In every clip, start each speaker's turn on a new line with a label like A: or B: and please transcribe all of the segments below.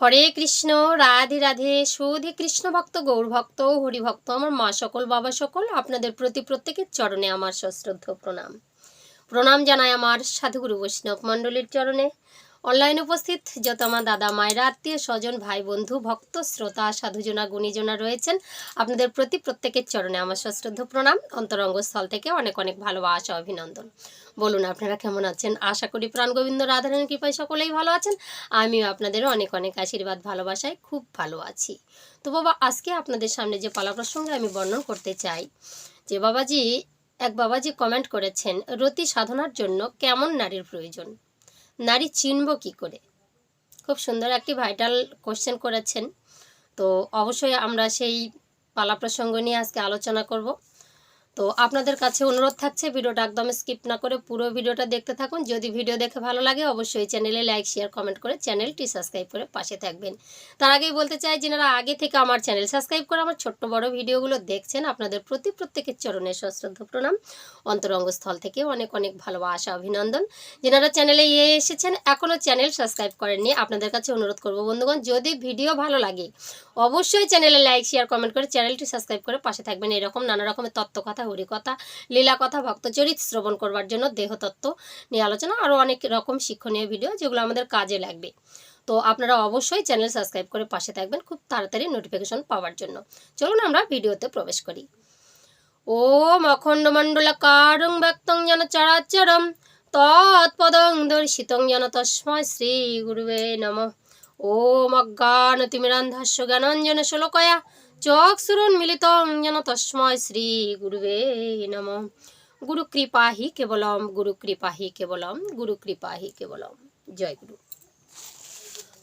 A: হরে কৃষ্ণ, রাধে রাধে, সুধে কৃষ্ণ ভক্ত গৌরভক্ত ভক্ত, হরি ভক্ত, আমার মা সকল, বাবা সকল, আপনাদের প্রতি প্রত্যেকের চরণে আমার সশ্রদ্ধ প্রণাম। প্রণাম জানায় আমার সাধুগুরু বৈষ্ণব মণ্ডলীর চরণে। অনলাইন উপস্থিত যত আমার দাদা মায়েরা, আত্মীয় স্বজন, ভাই বন্ধু, ভক্ত, শ্রোতা, সাধুজনা গুণীজনা রয়েছেন। আপনাদের প্রতি প্রত্যেকের চরণে আমার সশ্রদ্ধ প্রণাম। অন্তরঙ্গস্থল থেকে অনেক অনেক ভালোবাসা অভিনন্দন। বলুন, আপনারা কেমন আছেন? আশা করি প্রাণ গোবিন্দ রাধারানীর কৃপায় সকলেই ভালো আছেন। আমিও আপনাদের অনেক অনেক আশীর্বাদ, ভালোবাসায় খুব ভালো আছি। তো বাবা, আজকে আপনাদের সামনে যে পালা প্রসঙ্গে আমি বর্ণন করতে চাই, যে বাবাজি, এক বাবাজি কমেন্ট করেছেন, রতি সাধনার জন্য কেমন নারীর প্রয়োজন? নারী চিনব কি করে? খুব সুন্দর একটি ভাইটাল কোশ্চেন করেছেন। তো অবশ্যই আমরা সেই পালা প্রসঙ্গ নিয়ে আজকে আলোচনা করব। তো আপনাদের কাছে অনুরোধ থাকছে ভিডিওটা একদম স্কিপ না করে পুরো ভিডিওটা দেখতে থাকুন। যদি ভিডিও দেখে ভালো লাগে, অবশ্যই চ্যানেলে লাইক, শেয়ার, কমেন্ট করে চ্যানেলটি সাবস্ক্রাইব করে পাশে থাকবেন। তার আগেই বলতে চাই যেনারা আগে থেকে আমার চ্যানেল সাবস্ক্রাইব করে আমার ছোট্ট বড় ভিডিওগুলো দেখছেন, আপনাদের প্রতি প্রত্যেকের চরণে সশ্রদ্ধ প্রণাম। অন্তরঙ্গস্থল থেকে অনেক অনেক ভালোবাসা, অভিনন্দন। যেনারা চ্যানেলে ইয়ে এসেছেন এখনও চ্যানেল সাবস্ক্রাইব করেননি, আপনাদের কাছে অনুরোধ করব বন্ধুগণ, যদি ভিডিও ভালো লাগে, অবশ্যই চ্যানেলে লাইক, শেয়ার, কমেন্ট করে চ্যানেলটি সাবস্ক্রাইব করে পাশে থাকবেন। এরকম নানা রকমের তত্ত্ব কথা হরিকথা লীলা কথা ভক্তচরিত শ্রবণ করবার জন্য দেহতত্ত্ব নিয়ে আলোচনা আরও অনেক রকম শিক্ষণীয় ভিডিও যেগুলো আমাদের কাজে লাগবে। তো আপনারা অবশ্যই চ্যানেল সাবস্ক্রাইব করে পাশে থাকবেন খুব তাড়াতাড়ি নোটিফিকেশন পাওয়ার জন্য। চলুন আমরা ভিডিওতে প্রবেশ করি। ও অখণ্ডমণ্ডলকারং ব্যক্তং যেন চরাচরম তৎপদং দর্শিতং যেন তস্ময় শ্রী গুরুবে নম। ওম অজ্ঞানতিমিরান্ধাস্য জ্ঞানঞ্জন শ্লোকয়া চক্ষুরুন্মিলিতং যেন তস্ময় শ্রী গুরুবে নম। গুরু কৃপা হি কেবলম, গুরু কৃপা হি কেবলম, গুরু কৃপা হি কেবলম। জয় গুরু।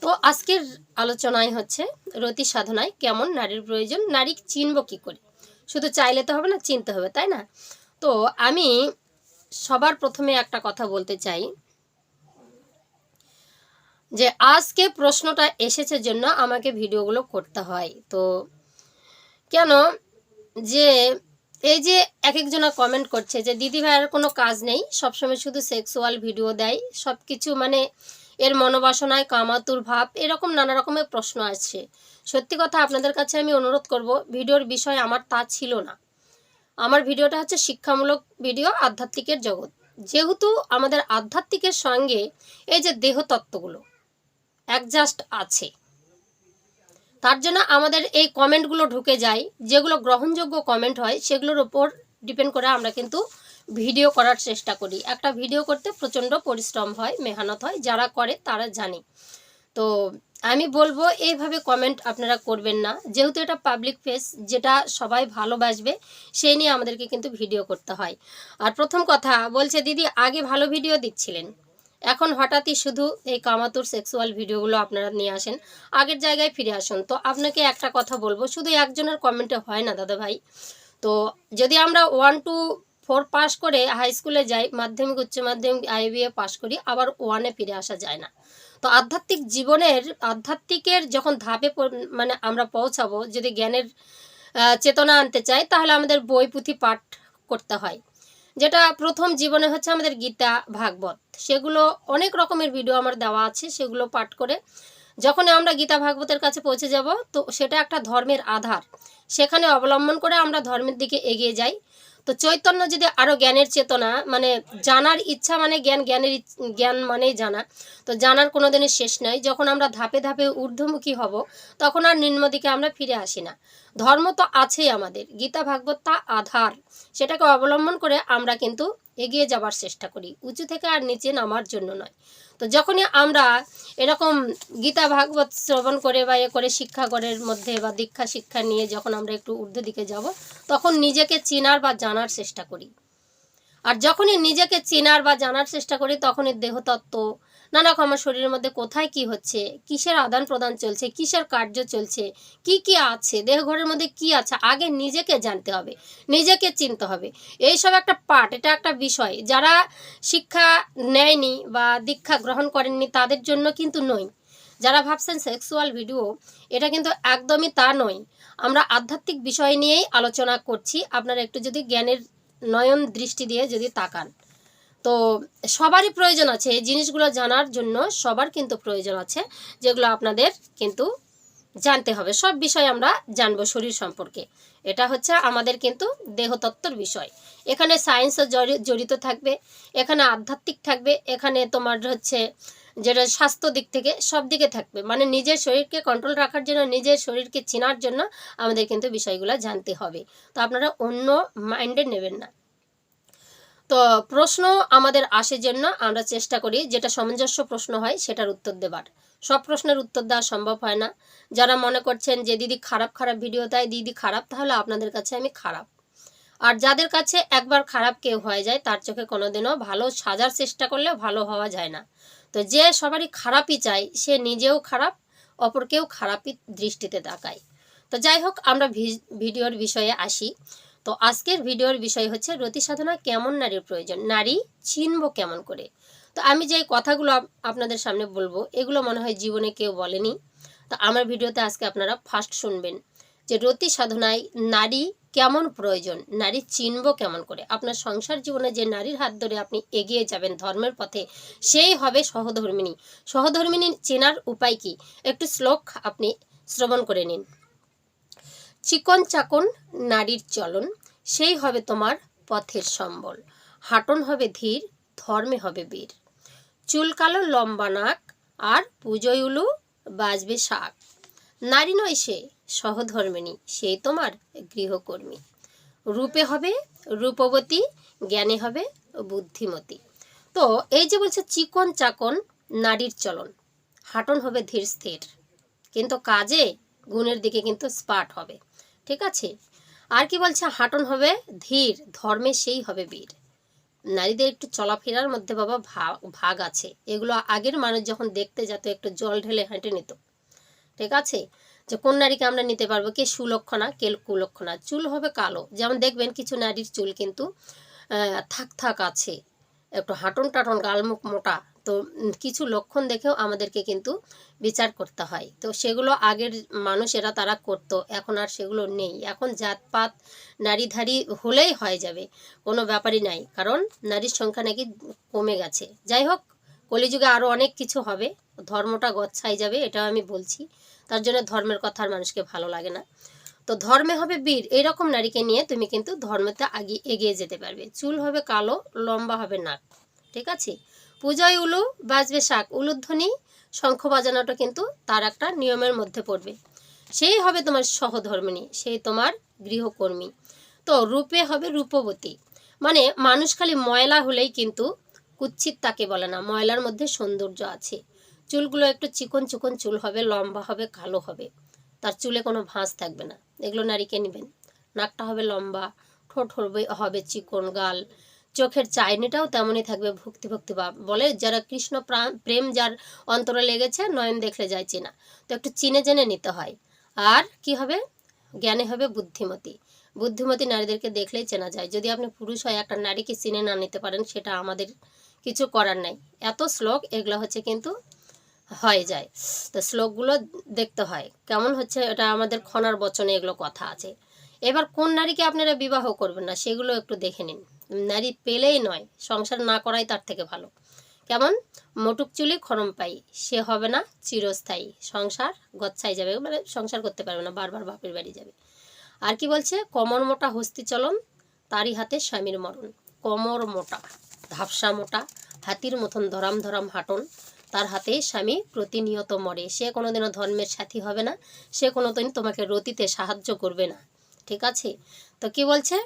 A: তো আজকের আলোচনায় হচ্ছে রতি সাধনায় কেমন নারীর প্রয়োজন, নারী চিনব কি করে? শুধু চাইলে তো হবে না, চিনতে হবে, তাই না? তো আমি সবার প্রথমে একটা কথা বলতে চাই যে আজকে প্রশ্নটা এসেছে জন্য আমাকে ভিডিওগুলো করতে হয়। তো কেন যে এই যে এক একজনা কমেন্ট করছে যে, দিদি ভাইয়ের কোনো কাজ নেই। সবসময় শুধু সেক্সুয়াল ভিডিও দেয়। সব কিছু মানে এর মনোবাসনায় কামাতুর ভাব। এরকম নানা রকমের প্রশ্ন আসছে। সত্যি কথা আপনাদের কাছে আমি অনুরোধ করব, ভিডিওর বিষয় আমার তা ছিল না। আমার ভিডিওটা হচ্ছে শিক্ষামূলক ভিডিও আধ্যাত্মিকের জগৎ। যেহেতু আমাদের আধ্যাত্মিকের সঙ্গে এই যে দেহতত্ত্বগুলো অ্যাডজাস্ট আছে। তার জন্য আমাদের এই কমেন্টগুলো ঢুকে যায়, যেগুলো গ্রহণযোগ্য কমেন্ট হয়, সেগুলোর ওপর ডিপেন্ড করে আমরা কিন্তু ভিডিও করার চেষ্টা করি। একটা ভিডিও করতে প্রচণ্ড পরিশ্রম হয়, মেহনত হয়, যারা করে তারা জানে। তো আমি বলব, এইভাবে কমেন্ট আপনারা করবেন না। যেহেতু এটা পাবলিক ফেস যেটা সবাই ভালোবাসবে, সেই নিয়ে আমাদেরকে কিন্তু ভিডিও করতে হয়। আর প্রথম কথা, বলছে, দিদি, আগে ভালো ভিডিও দিচ্ছিলেন। এখন হঠাৎই শুধু এই কামাতুর সেক্সুয়াল ভিডিওগুলো আপনারা নিয়ে আসেন, আগের জায়গায় ফিরে আসুন। তো আপনাকে একটা কথা বলব, শুধু একজনের কমেন্টে হয় না দাদা ভাই তো যদি আমরা ওয়ান টু ফোর পাস করে হাই স্কুলে যাই, মাধ্যমিক, উচ্চ মাধ্যমিক আইবিএ পাস করি, আবার ওয়ানে ফিরে আসা যায় না। তো আধ্যাত্মিক জীবনের, আধ্যাত্মিকের যখন ধাপে মানে আমরা পৌঁছাবো, যদি জ্ঞানের চেতনা আনতে চাই, তাহলে আমাদের বই পুঁথি পাঠ করতে হয়। যেটা প্রথম জীবনে হচ্ছে আমাদের গীতা, ভাগবত। সেগুলো অনেক রকমের ভিডিও আমার দেওয়া আছে, সেগুলো পাঠ করে যখন আমরা গীতা, ভাগবতের কাছে পৌঁছে যাব, তো সেটা একটা ধর্মের আধার। সেখানে অবলম্বন করে আমরা ধর্মের দিকে এগিয়ে যাই। তো চৈতন্য যদি আরও জ্ঞানের চেতনা মানে জানার ইচ্ছা মানে জ্ঞান, জ্ঞানের জ্ঞান মানেই জানা। তো জানার কোনো শেষ নয় যখন আমরা ধাপে ধাপে ঊর্ধ্বমুখী হব, তখন আর নিম্নদিকে আমরা ফিরে আসি না। ধর্ম তো আছেই আমাদের। গীতা, ভাগবত তা আধার। সেটাকে অবলম্বন করে আমরা কিন্তু এগিয়ে যাবার চেষ্টা করি। উঁচু থেকে আর নিচে নামার জন্য নয়। তো যখনই আমরা এরকম গীতা ভাগবত শ্রবণ করে বা এ করে শিক্ষাগরের মধ্যে বা দীক্ষা শিক্ষা নিয়ে যখন আমরা একটু ঊর্ধ্ব দিকে যাব, তখন নিজেকে চেনার বা জানার চেষ্টা করি। আর যখনই নিজেকে চেনার বা জানার চেষ্টা করি, তখনই দেহতত্ত্ব নানা রকম আমার শরীরের মধ্যে কোথায় কি হচ্ছে? কিসের আদান প্রদান চলছে? কিসের কার্য চলছে? কি কি আছে? দেহঘরের মধ্যে কি আছে? আগে নিজেকে জানতে হবে, নিজেকে চিনতে হবে। এইসব একটা পার্ট এটা একটা বিষয়। যারা শিক্ষা নেয়নি বা দীক্ষা গ্রহণ করেননি, তাদের জন্য কিন্তু নয়। যারা ভাবছেন সেক্সুয়াল ভিডিও, এটা কিন্তু একদমই তা নয়। আমরা আধ্যাত্মিক বিষয় নিয়েই আলোচনা করছি। আপনারা একটু যদি জ্ঞানের নয়ন দৃষ্টি দিয়ে যদি তাকান। তো সবারই প্রয়োজন আছে। এই জিনিসগুলো জানার জন্য সবার কিন্তু প্রয়োজন আছে, যেগুলো আপনাদের কিন্তু জানতে হবে। সব বিষয় আমরা জানব শরীর সম্পর্কে। এটা হচ্ছে আমাদের কিন্তু দেহতত্ত্বর বিষয়। এখানে সায়েন্সও জড়ি- জড়িত থাকবে, এখানে আধ্যাত্মিক থাকবে, এখানে তোমার হচ্ছে যেটা স্বাস্থ্য দিক থেকে সব দিকে থাকবে। মানে নিজের শরীরকে কন্ট্রোল রাখার জন্য, নিজের শরীরকে চেনার জন্য আমাদের কিন্তু বিষয়গুলো জানতে হবে। তো আপনারা অন্য মাইন্ডে নেবেন না। তো প্রশ্ন আমাদের আসে জন্য আমরা চেষ্টা করি যেটা সামঞ্জস্য প্রশ্ন হয় সেটার উত্তর দেবার। সব প্রশ্নের উত্তর দেওয়া সম্ভব হয় না। যারা মনে করছেন যে দিদি খারাপ খারাপ ভিডিও দেয়, দিদি খারাপ, তাহলে আপনাদের কাছে আমি খারাপ। আর যাদের কাছে একবার খারাপ কেউ হয়ে যায়, তার চোখে কোনোদিনও ভালো সাজার চেষ্টা করলে ভালো হওয়া যায় না। তো যে সবারই খারাপই চায়, সে নিজেও খারাপ, অপরকেও খারাপই দৃষ্টিতে তাকায়। তো যাই হোক, আমরা ভিডিওর বিষয়ে আসি। তো আজকের ভিডিওর বিষয় হচ্ছে রতি সাধনা কেমন নারীর প্রয়োজন? নারী চিনব কেমন করে? তো আমি যে কথাগুলো আপনাদের সামনে বলব, এগুলো মনে হয় জীবনে কেউ বলেনি। তো আমার ভিডিওতে আজকে আপনারা ফার্স্ট শুনবেন যে রতি সাধনায় নারী কেমন প্রয়োজন? নারী চিনব কেমন করে? আপনার সংসার জীবনে যে নারীর হাত ধরে আপনি এগিয়ে যাবেন ধর্মের পথে, সেই হবে সহধর্মিনী। সহধর্মিনী চেনার উপায় কি? একটু শ্লোক আপনি শ্রবণ করে নিন। চিকন চাকন নারীর চলন, সেই হবে তোমার পথের সম্বল। হাঁটন হবে ধীর, ধর্মে হবে বীর। চুল কালো, লম্বা নাক, আর পুজোয় উলু, বাজবে শাক। নারী নয় সে, সহধর্মিণী, সেই তোমার গৃহকর্মী। রূপে হবে রূপবতী, জ্ঞানে হবে বুদ্ধিমতী। তো এই যে বলছে চিকন চাকন, নারীর চলন, হাঁটন হবে ধীর, স্থির। কিন্তু কাজে, গুণের দিকে কিন্তু স্পাট হবে। ঠিক আছে? আর কি বলছে? হাঁটন হবে, ধীর, ধর্মে সেই হবে বীর। নারীদের একটু চলাফেরার মধ্যে বাবা ভাগ আছে। এগুলো আগের মানুষ যখন দেখতে যেত, একটু জল ঢেলে হেঁটে নিত। ঠিক আছে? যে কোন নারীকে আমরা নিতে পারব? কে সুলক্ষণা, কে কুলক্ষণা? চুল হবে কালো। যেমন দেখবেন কিছু নারীর চুল কিন্তু থাক থাক আছে। একটু হাঁটন টাটন গালমুখ মোটা। তো কিছু লক্ষণ দেখেও আমাদেরকে কিন্তু বিচার করতে হয়। তো সেগুলো আগের মানুষেরা তারা করতো, এখন আর সেগুলো নেই। এখন জাতপাত নারীধারী হলেই হয়ে যাবে, কোনো ব্যাপারই নাই। কারণ নারীর সংখ্যা নাকি কমে গেছে। যাই হোক, কলিযুগে আরও অনেক কিছু হবে, ধর্মটা গচ্ছাই যাবে, এটাও আমি বলছি। তার জন্য ধর্মের কথা আর মানুষকে ভালো লাগে না। তো ধর্মে হবে বীর, এইরকম নারীকে নিয়ে তুমি কিন্তু ধর্মেতে আগে এগিয়ে যেতে পারবে। চুল হবে কালো, লম্বা হবে নাক, ঠিক আছে? পূজায় উলু, বাজবে শাক উলুধ্বনি শঙ্খ বাজানোটা কিন্তু তার একটা নিয়মের মধ্যে পড়বে। সেই হবে তোমার সহধর্মিণী সেই তোমার গৃহকর্মী। তো রূপে হবে রূপবতী। মানে মানুষ খালি ময়লা হলেই কিন্তু কুচ্ছিত তাকে বলে না, ময়লার মধ্যে সৌন্দর্য আছে। চুলগুলো একটু চিকন চিকন চুল হবে, লম্বা হবে, কালো হবে। তার চুলে কোনো ভাঁজ থাকবে না। এগুলো নারীকে নেবেন। নাকটা হবে লম্বা, ঠোঁট হবে হবে চিকন, গাল চোখের চাইনিটাও তেমনই থাকবে ভক্তি ভক্তি বলে যারা কৃষ্ণ প্রা- প্রেম যার অন্তরে লেগেছে, নয়ন দেখলে যায় চেনা। তো একটু চিনে জেনে নিতে হয়। আর কি হবে? জ্ঞানে হবে বুদ্ধিমতী। বুদ্ধিমতী নারীদেরকে দেখলেই চেনা যায়। যদি আপনি পুরুষ হয়, একটা নারীকে চিনে না নিতে পারেন, সেটা আমাদের কিছু করার নাই। এত শ্লোক, এগুলো হচ্ছে কিন্তু হয়ে যায়। তো শ্লোকগুলো দেখতে হয়। কেমন হচ্ছে? এটা আমাদের খনার বচনে এগুলো কথা আছে। এবার কোন নারীকে আপনারা বিবাহ করবেন না, সেগুলো একটু দেখে নিন। নারী পেলেই নয়, সংসার না করাই তার থেকে ভালো। কেমন? মোটুক চুলি, খরম পাই। সে হবে না চিরস্থায়ী। সংসার গচ্ছাই যাবে। মানে সংসার করতে পারবে না, বারবার বাপের বাড়ি যাবে। আর কি বলছে? কমর মোটা হস্তি চলন, তারই হাতে স্বামীর মরণ। কমর মোটা, ধাপসা মোটা, হাতির মতন ধরাম ধরাম হাঁটন। তার হাতে স্বামী প্রতিনিয়ত মরে। সে কোনোদিনও ধর্মের সাথী হবে না। সে কোনোদিন তোমাকে রতিতে সাহায্য করবে না। ঠিক আছে? তো কি বলছে?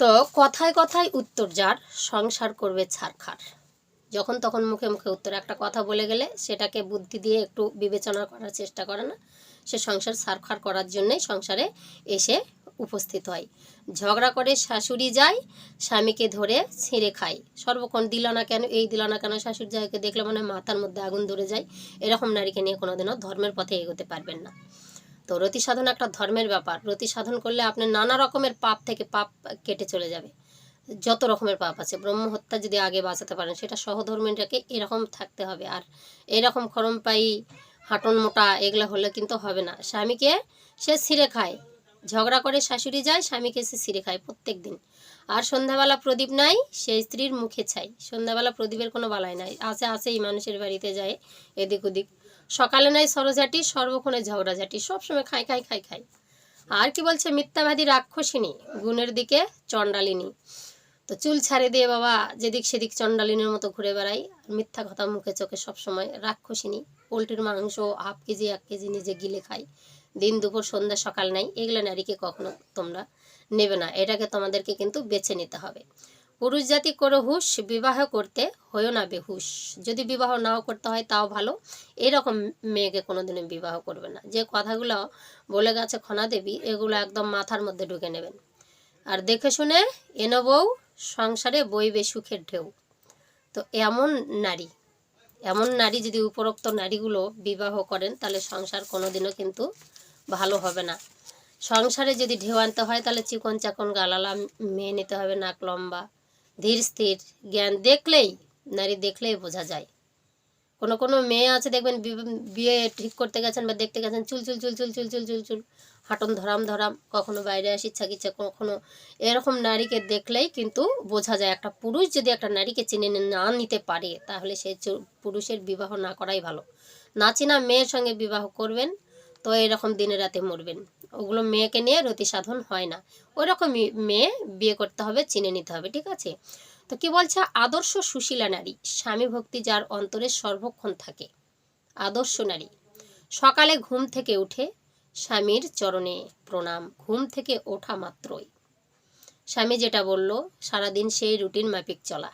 A: তো কথায় কথায় উত্তর যার, সংসার করবে ছারখার। যখন তখন মুখে মুখে উত্তর, একটা কথা বলে গেলে সেটাকে বুদ্ধি দিয়ে একটু বিবেচনা করার চেষ্টা করে না। সে সংসার সারখার করার জন্যই সংসারে এসে উপস্থিত হয়। ঝগড়া করে শাশুড়ি যায়, স্বামীকে ধরে ছিঁড়ে খায়। সর্বক্ষণ দিল না কেন, এই দিল না কেন, শাশুড়ি জায়গাকে দেখলে মনে মাথার মধ্যে আগুন ধরে যায়। এরকম নারীকে নিয়ে কোনোদিনও ধর্মের পথে এগোতে পারবেন না। তো রতি সাধন একটা ধর্মের ব্যাপার। রতি সাধন করলে আপনি নানা রকমের পাপ থেকে পাপ কেটে চলে যাবে। যত রকমের পাপ আছে ব্রহ্ম হত্যা যদি আগে বাঁচাতে পারেন, সেটা সহধর্মীটাকে এরকম থাকতে হবে। আর এরকম খরম পাই হাঁটন মোটা, এগুলো হলে কিন্তু হবে না। স্বামীকে সে ছিঁড়ে খায়। ঝগড়া করে শাশুড়ি যায়, স্বামীকে এসে সিঁড়ে খায় প্রত্যেক দিন আর সন্ধ্যাবেলা প্রদীপ নাই, সেই স্ত্রীর মুখে ছাই। সন্ধ্যাবেলা প্রদীপের কোনো বালাই নাই। আসে আসেই মানুষের বাড়িতে যায় এদিক ওদিক। সকালে নাই সরঝাটি সর্বক্ষণে ঝগড়াঝাটি। সবসময় খাই খাই খাই খাই আর কি বলছে মিথ্যাবাদী রাক্ষসিনী? গুণের দিকে চণ্ডালিনী। তো চুল ছাড়ে দিয়ে বাবা, যেদিক সেদিক চণ্ডালিনীর মতো ঘুরে বেড়াই মিথ্যা কথা মুখে চোখে সবসময় রাক্ষসিনী। পোলট্রির মাংস, হাফ কেজি, এক কেজি নিজে গিলে খাই দিন দুপুর, সন্ধ্যা, সকাল নাই, এগুলো নারীকে কখনো তোমরা নেবে না। এটাকে তোমাদেরকে কিন্তু বেছে নিতে হবে। পুরুষ জাতি করো হুশ, বিবাহ করতে হয়েও না বেহুশ। যদি বিবাহ নাও করতে হয়, তাও ভালো। এরকম মেয়েকে কোনোদিনও বিবাহ করবে না। যে কথাগুলো বলে গেছে খনা দেবী, এগুলো একদম মাথার মধ্যে ঢুকে নেবেন। আর দেখে শুনে এনো বউ, সংসারে বইবে সুখের ঢেউ। তো এমন নারী এমন নারী যদি উপরোক্ত নারীগুলো বিবাহ করেন, তাহলে সংসার কোনোদিনও কিন্তু ভালো হবে না। সংসারে যদি ঢেউ আনতে হয়, তাহলে চিকন চাকন গালালা মেয়ে নিতে হবে, নাক লম্বা, ধীর স্থির, জ্ঞান দেখলেই, নারী দেখলেই বোঝা যায়। কোনো কোনো মেয়ে আছে, দেখবেন বিয়ে ঠিক করতে গেছেন বা দেখতে গেছেন, চুল চুল চুল চুল চুল চুল চুল চুল, হাঁটন ধরাম ধরাম, কখনো বাইরে আসি ইচ্ছা কিচ্ছা কখনো এরকম নারীকে দেখলেই কিন্তু বোঝা যায়। একটা পুরুষ যদি একটা নারীকে চিনে না নিতে পারে, তাহলে সে পুরুষের বিবাহ না করাই ভালো। না চিনা মেয়ের সঙ্গে বিবাহ করবেন তো এরকম দিনে রাতে মরবেন। ওগুলো মেয়েকে নিয়ে রতি সাধন হয় না। ওই রকমই মেয়ে বিয়ে করতে হবে, চিনে নিতে হবে, ঠিক আছে? তো কি বলছে? আদর্শ সুশীলা নারী, স্বামী ভক্তি যার অন্তরে সর্বক্ষণ থাকে। আদর্শ নারী, সকালে ঘুম থেকে উঠে স্বামীর চরণে প্রণাম। ঘুম থেকে ওঠা মাত্রই। স্বামী যেটা বলল, সারাদিন সেই রুটিন মাফিক চলা,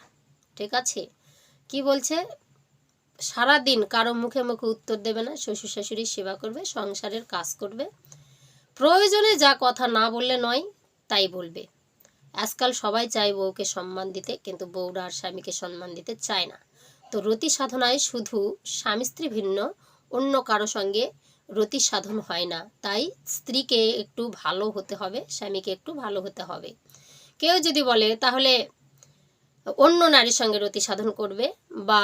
A: ঠিক আছে? কি বলছে? সারাদিন কারও মুখে মুখে উত্তর দেবে না, শ্বশুর শাশুড়ির সেবা করবে, সংসারের কাজ করবে। প্রয়োজনে যা কথা না বললে নয়, তাই বলবে। আজকাল সবাই চায় বউকে সম্মান দিতে, কিন্তু বউরা আর স্বামীকে সম্মান দিতে চায় না। তো রতি সাধনায় শুধু স্বামী স্ত্রী ভিন্ন, অন্য কারও সঙ্গে রতি সাধন হয় না। তাই স্ত্রীকে একটু ভালো হতে হবে, স্বামীকে একটু ভালো হতে হবে। কেউ যদি বলে, তাহলে অন্য নারীর সঙ্গে রতি সাধন করবে বা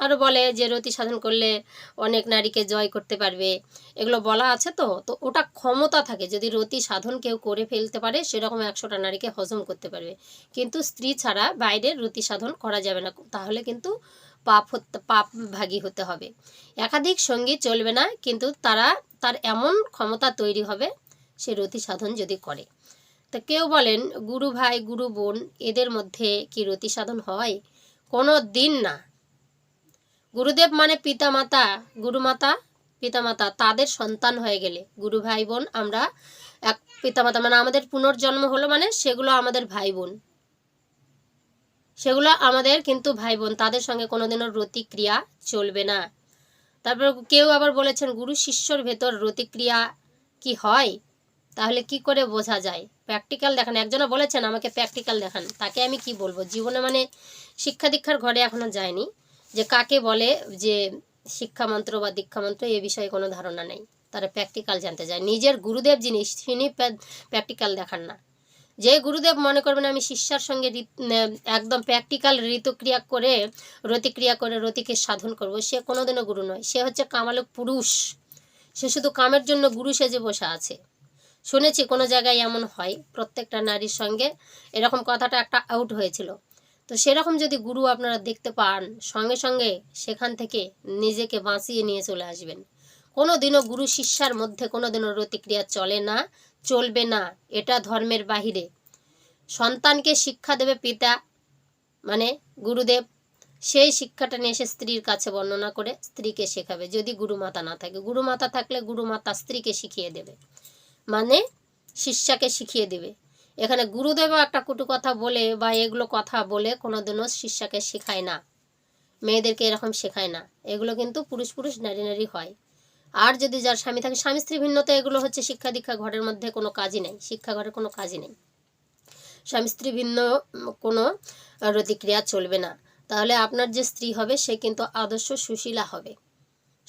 A: আরও বলে যে রতি সাধন করলে অনেক নারীকে জয় করতে পারবে। এগুলো বলা আছে তো? তো ওটা ক্ষমতা থাকে। যদি রতি সাধন কেউ করে ফেলতে পারে, সেরকম একশোটা নারীকে হজম করতে পারবে। কিন্তু স্ত্রী ছাড়া বাইরে রতি সাধন করা যাবে না। তাহলে কিন্তু পাপ হতে, পাপ ভাগী হতে হবে। একাধিক সঙ্গী চলবে না, কিন্তু তারা, তার এমন ক্ষমতা তৈরি হবে, সে রতি সাধন যদি করে। তো কেউ বলেন, গুরু ভাই, গুরু বোন, এদের মধ্যে কি রতি সাধন হয়? কোনো দিন না। গুরুদেব মানে পিতামাতা, গুরুমাতা, পিতামাতা, তাদের সন্তান হয়ে গেলে। গুরু ভাই বোন আমরা এক পিতামাতা মানে আমাদের পুনর্জন্ম হলো মানে সেগুলো আমাদের ভাই বোন। সেগুলো আমাদের কিন্তু ভাই বোন, তাদের সঙ্গে কোনোদিনও রতিক্রিয়া চলবে না। তারপর কেউ আবার বলেছেন, গুরু শিষ্যর ভেতর রতিক্রিয়া কি হয়? তাহলে কি করে বোঝা যায়? প্র্যাকটিক্যাল দেখান। একজনে বলেছেন, আমাকে প্র্যাকটিক্যাল দেখান। তাকে আমি কি বলব? জীবনে মানে শিক্ষা দীক্ষার ঘরে এখনও যায়নি। যে কাকে বলে, যে শিক্ষামন্ত্র বা দীক্ষামন্ত্র, এ বিষয়ে কোনো ধারণা নেই। তারা প্র্যাকটিক্যাল জানতে চায়। নিজের গুরুদেব যিনি, তিনি প্র্যাকটিক্যাল দেখান না। যে গুরুদেব মনে করবেন আমি শিষ্যার সঙ্গে একদম প্র্যাকটিক্যাল ঋতুক্রিয়া করে, রতিক্রিয়া করে, রতিকে সাধন করব, সে কোনোদিনও গুরু নয়। সে হচ্ছে কামালক পুরুষ। সে শুধু কামের জন্য গুরু সেজে বসে আছে। শুনেছি কোনো জায়গায় এমন হয়, প্রত্যেকটা নারীর সঙ্গে। এরকম কথাটা একটা আউট হয়েছিল। তো সেরকম যদি গুরু আপনারা দেখতে পান, সঙ্গে সঙ্গে সেখান থেকে নিজেকে বাঁচিয়ে নিয়ে চলে আসবেন। কোনো দিনও গুরু শিষ্যার মধ্যে কোনো দিনও রতিক্রিয়া চলে না, চলবে না, এটা ধর্মের বাহিরে। সন্তানকে শিক্ষা দেবে পিতা মানে গুরুদেব। সেই শিক্ষাটা নিয়ে এসে স্ত্রীর কাছে বর্ণনা করে স্ত্রীকে শেখাবে, যদি গুরুমাতা না থাকে। গুরুমাতা থাকলে গুরুমাতা স্ত্রীকে শিখিয়ে দেবে মানে শিষ্যাকে শিখিয়ে দেবে। এখানে গুরুদেবও একটা কুটু কথা বলে বা এগুলো কথা বলে কোনোদিনও শিষ্যাকে শেখায় না। মেয়েদেরকে এরকম শেখায় না। এগুলো কিন্তু পুরুষ পুরুষ, নারী নারী হয়। আর যদি যার স্বামী থাকে, স্বামী স্ত্রী ভিন্নতা, এগুলো হচ্ছে শিক্ষা দীক্ষা ঘরের মধ্যে কোনো কাজই নেই। শিক্ষা ঘরের কোনো কাজই নেই। স্বামী স্ত্রী ভিন্ন কোনো প্রতিক্রিয়া চলবে না। তাহলে আপনার যে স্ত্রী হবে, সে কিন্তু আদর্শ সুশীলা হবে।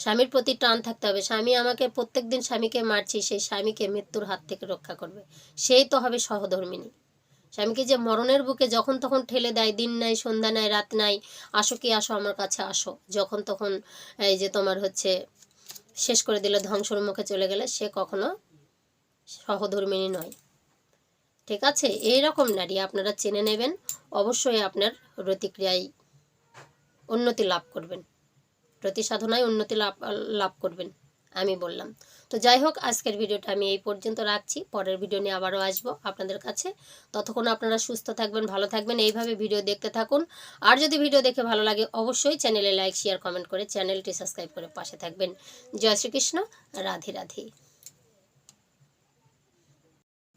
A: স্বামীর প্রতি টান থাকতে হবে। স্বামী আমাকে প্রত্যেক দিন স্বামীকে মারছি, সেই স্বামীকে মৃত্যুর হাত থেকে রক্ষা করবে। সেই তো হবে সহধর্মিনী। স্বামীকে যে মরণের বুকে যখন তখন ঠেলে দেয়, দিন নাই, সন্ধ্যা নাই, রাত নাই, আসো কি আসো, আমার কাছে আসো। যখন তখন এই যে তোমার হচ্ছে শেষ করে দিল, ধ্বংসর মুখে চলে গেলে, সে কখনো সহধর্মিনী নয়। ঠিক আছে? এই রকম নারী আপনারা চেনে নেবেন। অবশ্যই আপনার প্রতিক্রিয়ায় উন্নতি লাভ করবেন। প্রতি সাধনায় উন্নতি লাভ লাভ করবেন, আমি বললাম। তো যাই হোক, আজকের ভিডিওটা আমি এই পর্যন্ত রাখছি। পরের ভিডিও নিয়ে আবারও আসব আপনাদের কাছে। ততক্ষণ আপনারা সুস্থ থাকবেন, ভালো থাকবেন। এইভাবে ভিডিও দেখতে থাকুন। আর যদি ভিডিও দেখে ভালো লাগে, অবশ্যই চ্যানেলে লাইক, শেয়ার, কমেন্ট করে চ্যানেলটি সাবস্ক্রাইব করে পাশে থাকবেন। জয় শ্রীকৃষ্ণ। রাধে রাধে।